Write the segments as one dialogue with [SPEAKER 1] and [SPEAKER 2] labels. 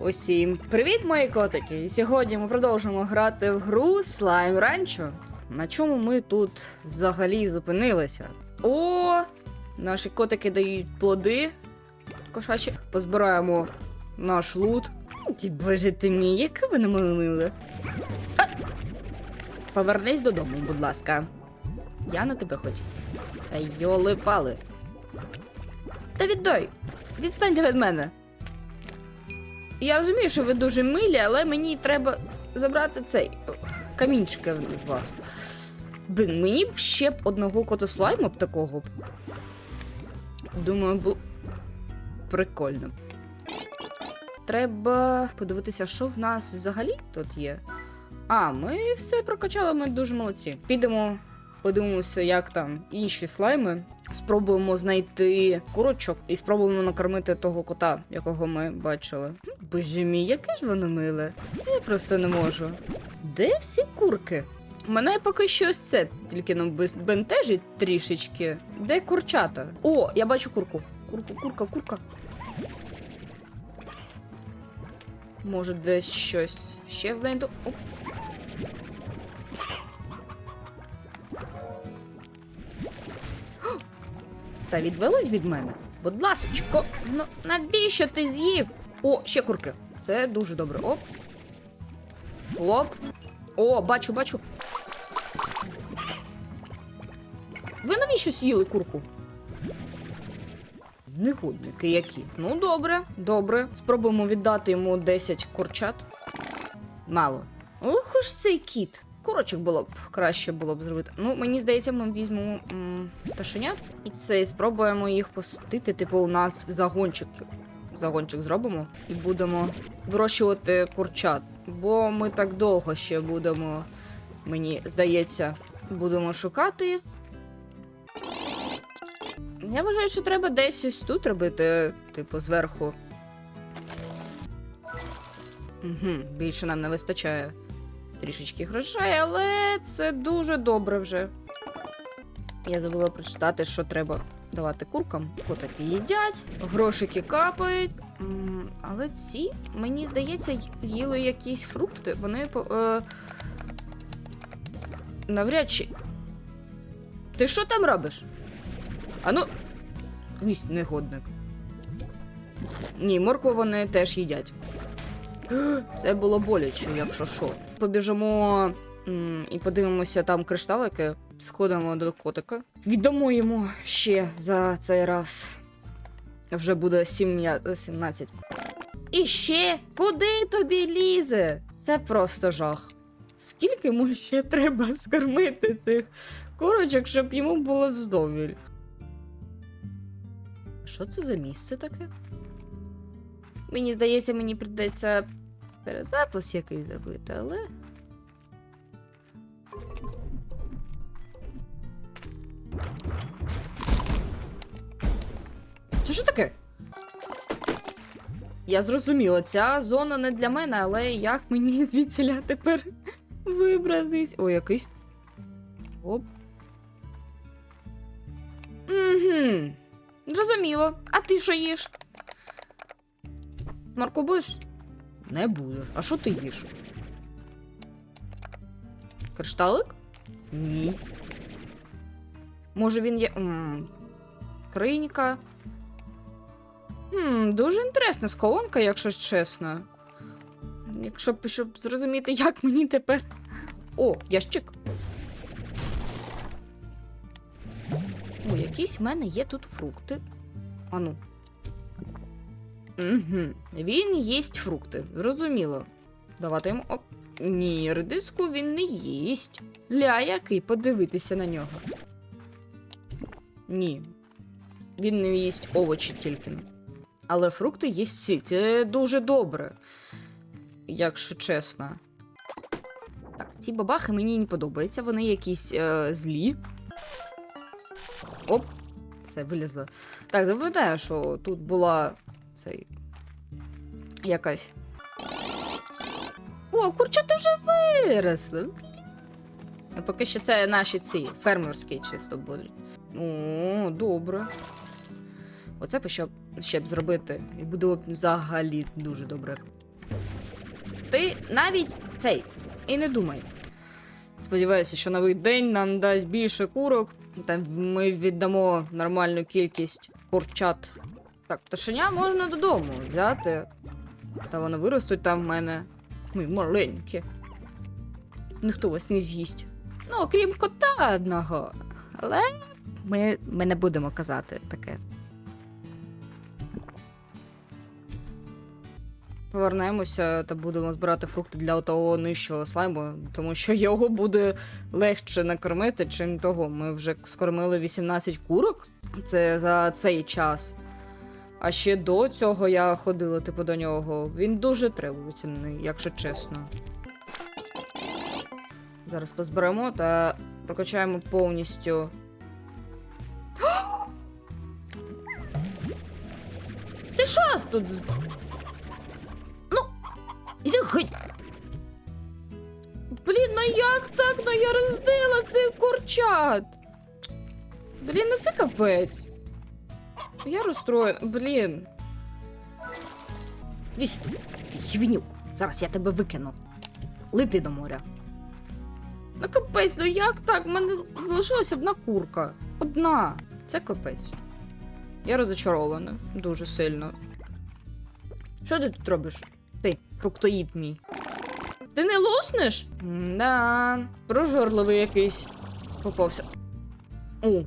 [SPEAKER 1] Усім привіт, мої котики! І Сьогодні ми продовжимо грати в гру Слайм Ранчо. На чому ми тут взагалі зупинилися? О, наші котики дають плоди. Кошачик. Позбираємо наш лут. Ті, боже ти мій, яка ви намилили. А! Повернись додому, будь ласка. Я на тебе хоч. Та йоли пали. Та віддай! Відстаньте від мене. Я розумію, що ви дуже милі, але мені треба забрати цей о, камінчики в вас. Блин, мені б ще б одного котослайму б такого. Думаю, було прикольно. Треба подивитися, що в нас взагалі тут є. А, ми все прокачали, ми дуже молодці. Підемо, подивимося, як там інші слайми. Спробуємо знайти курочок і спробуємо накормити того кота, якого ми бачили. Боже мій, яке ж воно миле. Я просто не можу. Де всі курки? Мене поки що ось це тільки нам бентежить трішечки. Де курчата? О, я бачу курку. Курку, курка, курка. Може, десь щось ще знайду. Оп. Та відвелись від мене. Будь ласочко, ну навіщо ти з'їв? О, ще курки. Це дуже добре. Оп. Оп. О, бачу, бачу. Ви навіщо з'їли курку? Негодники які. Ну, добре, добре. Спробуємо віддати йому 10 курчат. Мало. Ох уж цей кіт. Курочок було б краще було б зробити. Ну, мені здається, ми візьмемо м, і це і спробуємо їх пустити. Типу, у нас в загончик. Загончик зробимо і будемо вирощувати курчат. Бо ми так довго ще будемо, мені здається, будемо шукати. Я вважаю, що треба десь ось тут робити, типу, зверху. Угу, більше нам не вистачає трішечки грошей, але це дуже добре вже. Я забула прочитати, що треба давати куркам. Котики їдять, грошики капають. Але ці, мені здається, їли якісь фрукти. Вони е... навряд чи. Ти що там робиш? Ану. Гнісь, негодник. Ні, моркву вони теж їдять. Це було боляче, якщо що. Побіжимо і подивимося там кришталики. Сходимо до котика. Віддамо йому ще за цей раз. Вже буде сім'я- 17. І ще куди тобі лізе? Це просто жах. Скільки йому ще треба скормити цих курочок, щоб йому було вздовіль? Що це за місце таке? Мені здається, мені прийдеться перезапис якийсь зробити, але. Це що таке? Я зрозуміла, ця зона не для мене, але як мені звідсіля тепер вибратись? О, якийсь. Оп. Угу. Зрозуміло. А ти що їш? Марко будеш? Не будеш. А що ти їш? Кришталик? Ні. Може він є. М, Кринька. Хм, дуже інтересна схованка, якщо чесно. Якщо б щоб зрозуміти, як мені тепер. О, ящик. О, якісь в мене є тут фрукти. Ану. Угу. Він їсть фрукти. Зрозуміло. Давати йому. Оп. Ні, редиску він не їсть. Ля, який подивитися на нього. Ні. Він не їсть овочі тільки. Але фрукти їсть всі. Це дуже добре. Якщо чесно. Так, ці бабахи мені не подобаються, вони якісь е, злі. Оп, все, вилізло. Так, запам'ятаю, що тут була цей. Якась. О, курчата вже виросли. Ну, поки що це наші ці фермерські чисто будуть. О, добре. Оце б ще, ще б зробити. І буде взагалі дуже добре. Ти навіть цей і не думай. Сподіваюся, що новий день нам дасть більше курок, та ми віддамо нормальну кількість курчат. Так, пташеня можна додому взяти. Та вони виростуть там в мене. Ми маленькі. Ніхто вас не з'їсть. Ну, окрім кота одного. Але ми, ми не будемо казати таке. Повернемося та будемо збирати фрукти для того нижчого слайму, тому що його буде легше накормити, чим того. Ми вже скормили 18 курок. Це за цей час. А ще до цього я ходила, типу, до нього. Він дуже требовательний, якщо чесно. Зараз позберемо та прокачаємо повністю. Ти що тут? Ну, іди геть. Блін, ну як так? Ну я роздила цих курчат. Блін, ну це капець. Я розстроєна. Блін. Іди. Зараз я тебе викину. Лети до моря. Ну капець, ну як так? У мене залишилась одна курка. Одна. Це капець. Я розочарована дуже сильно. Що ти тут робиш? Ти, фруктоїд мій. Ти не луснеш? Да, прожорливий якийсь. Попався. О.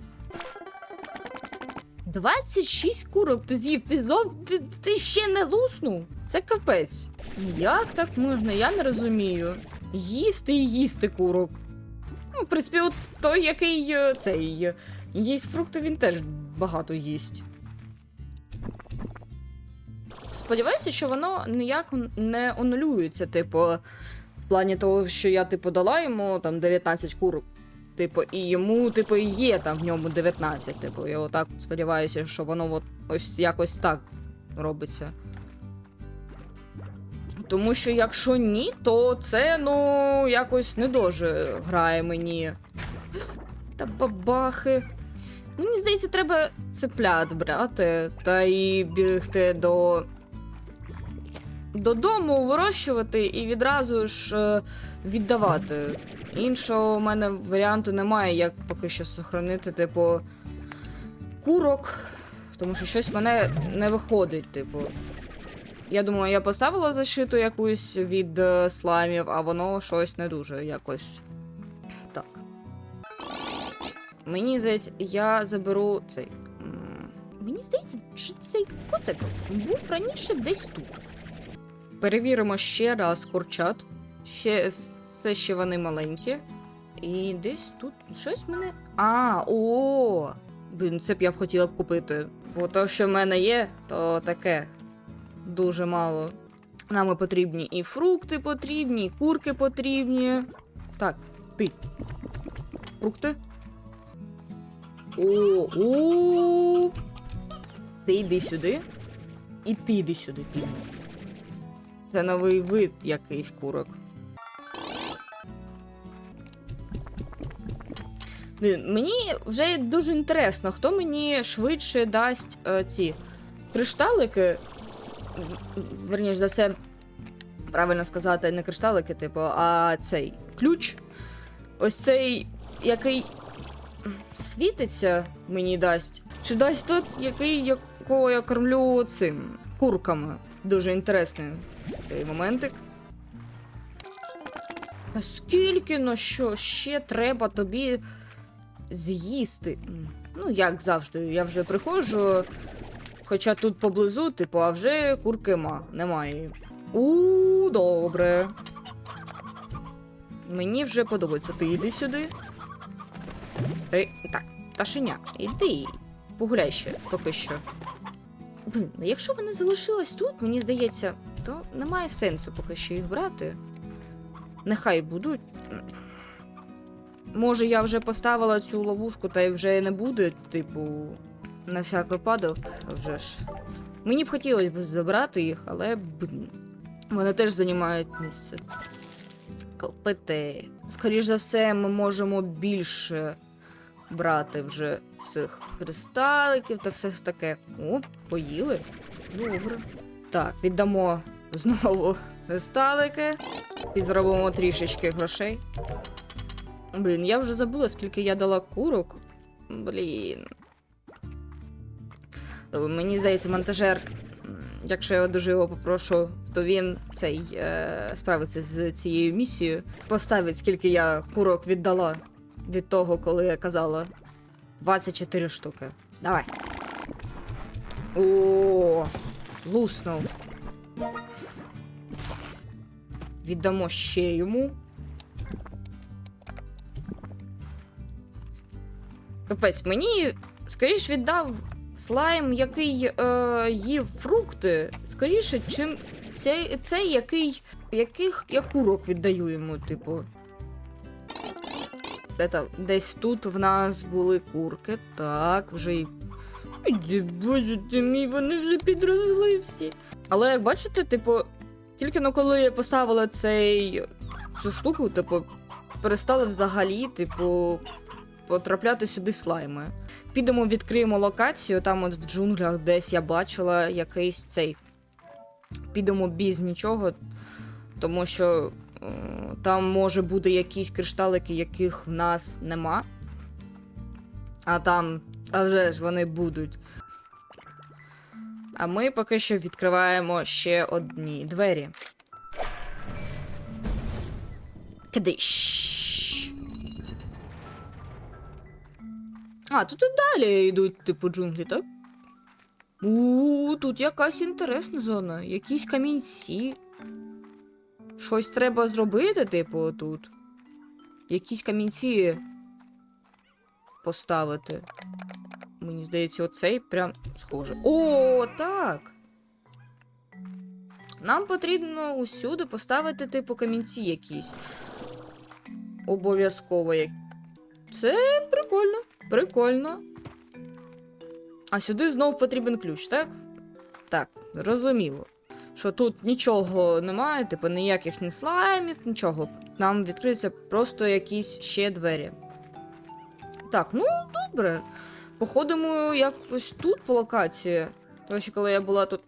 [SPEAKER 1] 26 курок ти ти зов... ти, ти ще не луснув. Це капець. Як так можна? Я не розумію. Їсти і їсти курок. Ну, в принципі, от той, який е, цей е, їсть фрукти, він теж багато їсть. Сподіваюся, що воно ніяк не онулюється, типу, в плані того, що я, типу, дала йому там 19 курок. Типу, і йому, типу, є там в ньому 19. Типу, я отак сподіваюся, що воно от ось якось так робиться. Тому що якщо ні, то це, ну, якось не дуже грає мені. Та бабахи. Мені здається, треба цеплят брати та і бігти до. Додому вирощувати і відразу ж е, віддавати. Іншого у мене варіанту немає, як поки що сохранити, типу, курок, тому що щось в мене не виходить, типу. Я думаю, я поставила защиту якусь від е, слаймів, а воно щось не дуже якось. Так. Мені здається, я заберу цей. Мені здається, що цей котик був раніше десь тут. Перевіримо ще раз курчат. Ще все ще вони маленькі. І десь тут щось мене. А, о! Блін, це б я б хотіла б купити. Бо то, що в мене є, то таке дуже мало. Нам потрібні і фрукти потрібні, і курки потрібні. Так, ти. Фрукти. О, о. Ти йди сюди. І ти йди сюди, піде. Це новий вид якийсь курок. Мені вже дуже інтересно, хто мені швидше дасть е, ці кришталики. Верніше за все, правильно сказати, не кришталики, типу, а цей ключ. Ось цей, який світиться, мені дасть. Чи дасть тот, який, якого я кормлю цим курками. Дуже інтересний такий моментик. А Скільки ну що ще треба тобі з'їсти? Ну, як завжди, я вже приходжу, хоча тут поблизу, типу, а вже курки ма, немає. У, добре. Мені вже подобається. Ти йди сюди. Ти... Так, пташеня, іди. Погуляй ще, поки що. Блин, ну якщо вони залишились тут, мені здається, то немає сенсу поки що їх брати. Нехай будуть. Може, я вже поставила цю ловушку, та й вже не буде, типу, на всяк випадок, вже ж. Мені б хотілося б забрати їх, але вони теж займають місце. Копити. Скоріш за все, ми можемо більше брати вже цих кристаликів та все таке. О, поїли. Добре. Так, віддамо знову кристалики і зробимо трішечки грошей. Блін, я вже забула, скільки я дала курок. Блін. Мені здається, монтажер, якщо я дуже його попрошу, то він цей е, справиться з цією місією. Поставить, скільки я курок віддала від того, коли я казала. 24 штуки. Давай. О, луснув. Віддамо ще йому. Капець, мені скоріш віддав слайм, який е, їв фрукти, скоріше, чим цей, цей який. яких я курок віддаю йому, типу. Це, десь тут в нас були курки. Так, вже й. Ой, боже ти мій, вони вже підросли всі. Але як бачите, типу, тільки ну коли я поставила цей цю штуку, типу, перестали взагалі, типу, потрапляти сюди слайми. Підемо, відкриємо локацію, там от в джунглях десь я бачила якийсь цей. Підемо без нічого, тому що е, там може бути якісь кришталики, яких в нас нема. А там, а вже ж вони будуть. А ми поки що відкриваємо ще одні двері. Кидиш. А, тут і далі йдуть, типу, джунглі, так? У, тут якась інтересна зона. Якісь камінці. Щось треба зробити, типу, тут. Якісь камінці поставити. Мені здається, оцей прям схоже. О, так. Нам потрібно усюди поставити, типу, камінці якісь. Обов'язково. Це прикольно. Прикольно. А сюди знов потрібен ключ, так? Так, зрозуміло. Що тут нічого немає, типу ніяких ні слаймів, нічого. Нам відкриються просто якісь ще двері. Так, ну добре. Походимо якось тут по локації. Тому що коли я була тут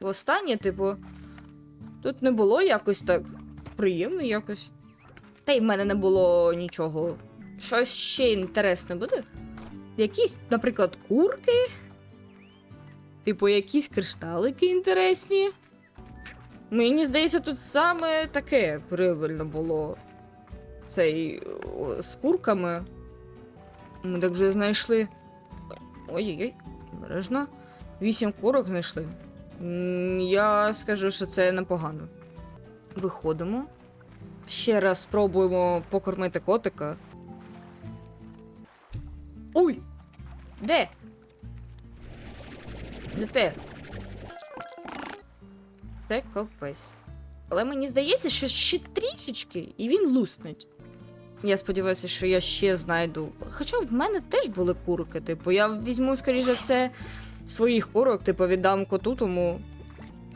[SPEAKER 1] востаннє, типу, тут не було якось так приємно якось. Та й в мене не було нічого. Щось ще інтересне буде? Якісь, наприклад, курки. Типу, якісь кришталики інтересні. Мені здається, тут саме таке прибильно було. Цей з курками. Ми так вже знайшли. Ой-ой-ой, обережно. Вісім курок знайшли. Я скажу, що це непогано. Виходимо. Ще раз спробуємо покормити котика. Ой! Де? Не те. Це капець. Але мені здається, що ще трішечки, і він луснить. Я сподіваюся, що я ще знайду. Хоча в мене теж були курки, типу, я візьму, скоріше все, своїх курок, типу, віддам коту тому.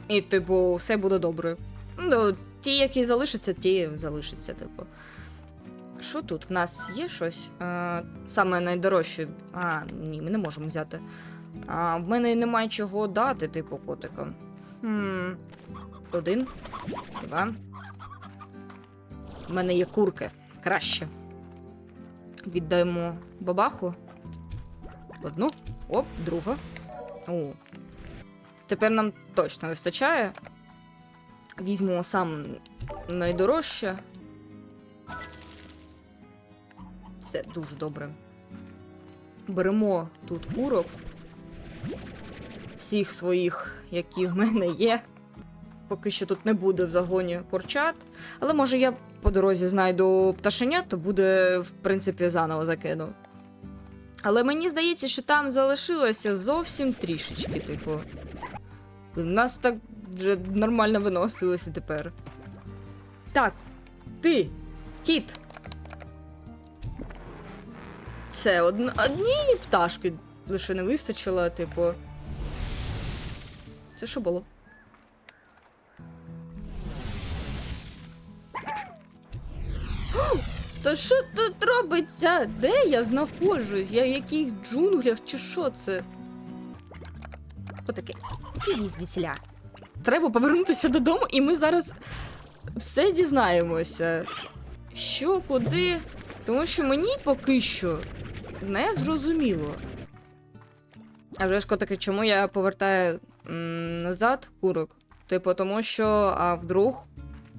[SPEAKER 1] І, типу, все буде добре. Ну, ті, які залишаться, ті залишаться, типу. Що тут? В нас є щось? Е, саме найдорожче. А, ні, ми не можемо взяти. А, в мене немає чого дати, типу, котикам. Хм. Один, два. В мене є курки. Краще. Віддаємо бабаху. Одну. Оп, друга. О. Тепер нам точно вистачає. Візьмемо сам найдорожче. Це дуже добре. Беремо тут курок. Всіх своїх, які в мене є. Поки що тут не буде в загоні курчат. Але може я по дорозі знайду пташенят, то буде, в принципі, заново закину. Але мені здається, що там залишилося зовсім трішечки, типу. У нас так вже нормально виносилося тепер. Так, ти, кіт. Це одн... однієї пташки лише не вистачило, типу. Це що було? То що тут робиться? Де я знаходжусь? Я в яких джунглях чи що це? Отаке. Іди звідсіля. треба повернутися додому, і ми зараз все дізнаємося. Що, куди? Тому що мені поки що не зрозуміло. А вже ж котики, чому я повертаю м, назад курок? Типу, тому що, а вдруг,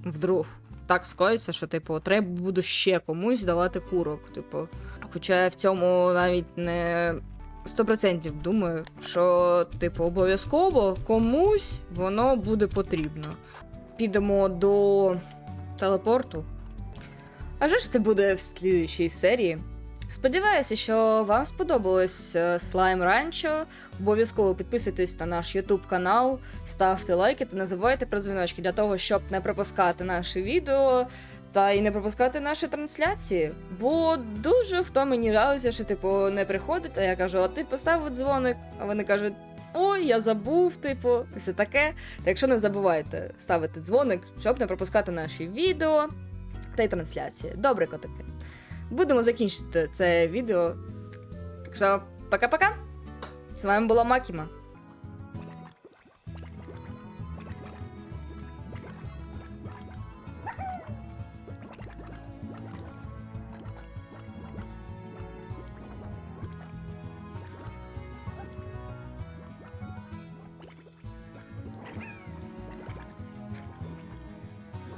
[SPEAKER 1] вдруг так скоїться, що, типу, треба буду ще комусь давати курок. Типу, хоча я в цьому навіть не 100% думаю, що, типу, обов'язково комусь воно буде потрібно. Підемо до телепорту. А вже ж це буде в слідчій серії. Сподіваюся, що вам сподобалось е, Слайм Ранчо. Обов'язково підписуйтесь на наш YouTube канал, ставте лайки та не забувайте про дзвіночки для того, щоб не пропускати наші відео та і не пропускати наші трансляції. Бо дуже хто мені жалується, що типу не приходить, а я кажу, а ти поставив дзвоник, а вони кажуть. Ой, я забув, типу, все таке. Так якщо не забувайте ставити дзвоник, щоб не пропускати наші відео та й трансляції. Добре, котики. Будемо закінчити це відео. Так що, пока-пока. З вами була Макіма.